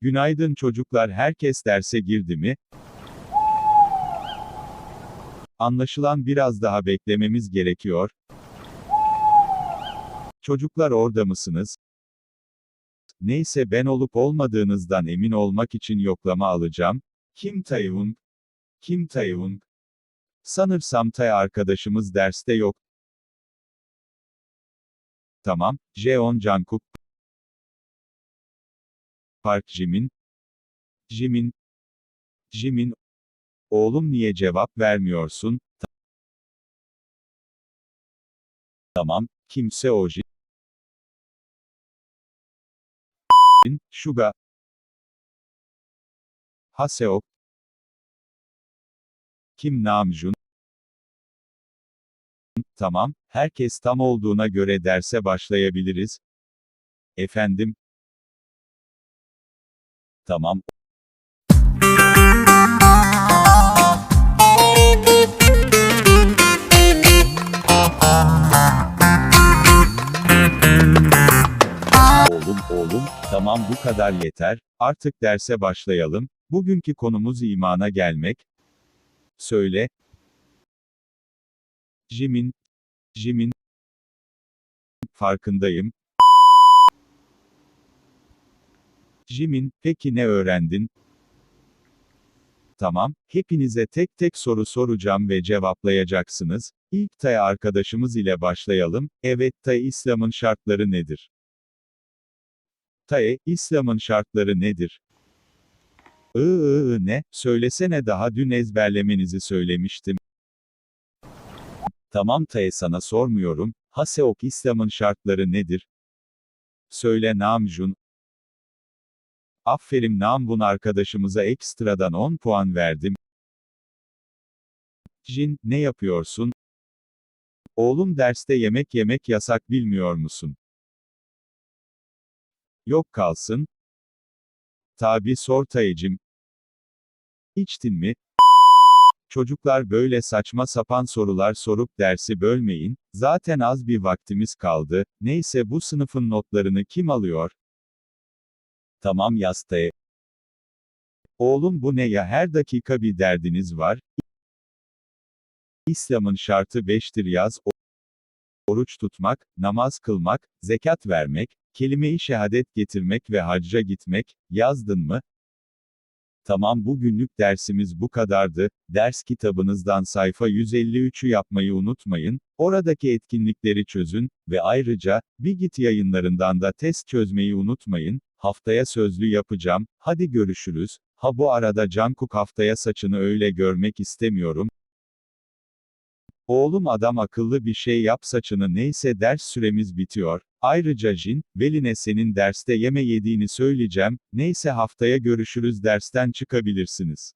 Günaydın çocuklar herkes derse girdi mi? Anlaşılan biraz daha beklememiz gerekiyor. Çocuklar orada mısınız? Neyse ben olup olmadığınızdan emin olmak için yoklama alacağım. Kim Taeyung? Kim Taeyung? Sanırsam Tay arkadaşımız derste yok. Tamam, Jeon Jungkook. Park Jimin. Jimin. Jimin. Oğlum niye cevap vermiyorsun? Ta- Tamam, kimse o Jin. Suga. Haseok. Kim Namjoon. Tamam, herkes tam olduğuna göre derse başlayabiliriz. Efendim? Tamam. Oğlum, oğlum, tamam bu kadar yeter, artık derse başlayalım. Bugünkü konumuz imana gelmek. Söyle. Jimin. Jimin. Farkındayım. Jimin, peki ne öğrendin? Tamam, hepinize tek tek soru soracağım ve cevaplayacaksınız. İlk Tay arkadaşımız ile başlayalım. Evet, Tay İslam'ın şartları nedir? Tay, İslam'ın şartları nedir? Iı, ıı, ne? Söylesene daha dün ezberlemenizi söylemiştim. Tamam Tae sana sormuyorum. Haseok İslam'ın şartları nedir? Söyle Namjoon. Aferin Namjoon arkadaşımıza ekstradan 10 puan verdim. Jin, ne yapıyorsun? Oğlum derste yemek yemek yasak bilmiyor musun? Yok kalsın. Tabi sor Taecim. İçtin mi? Çocuklar böyle saçma sapan sorular sorup dersi bölmeyin, zaten az bir vaktimiz kaldı, neyse bu sınıfın notlarını kim alıyor? Tamam Yastae. Oğlum bu ne ya her dakika bir derdiniz var. İslam'ın şartı 5'tir yaz. Oruç tutmak, namaz kılmak, zekat vermek, kelime-i şehadet getirmek ve hacca gitmek, yazdın mı? Tamam bugünlük dersimiz bu kadardı. Ders kitabınızdan sayfa 153'ü yapmayı unutmayın. Oradaki etkinlikleri çözün ve ayrıca Bigit yayınlarından da test çözmeyi unutmayın. Haftaya sözlü yapacağım. Hadi görüşürüz. Ha bu arada Jungkook haftaya saçını öyle görmek istemiyorum. Oğlum adam akıllı bir şey yap saçını neyse ders süremiz bitiyor. Ayrıca Jin, Veline senin derste yeme yediğini söyleyeceğim, neyse haftaya görüşürüz dersten çıkabilirsiniz.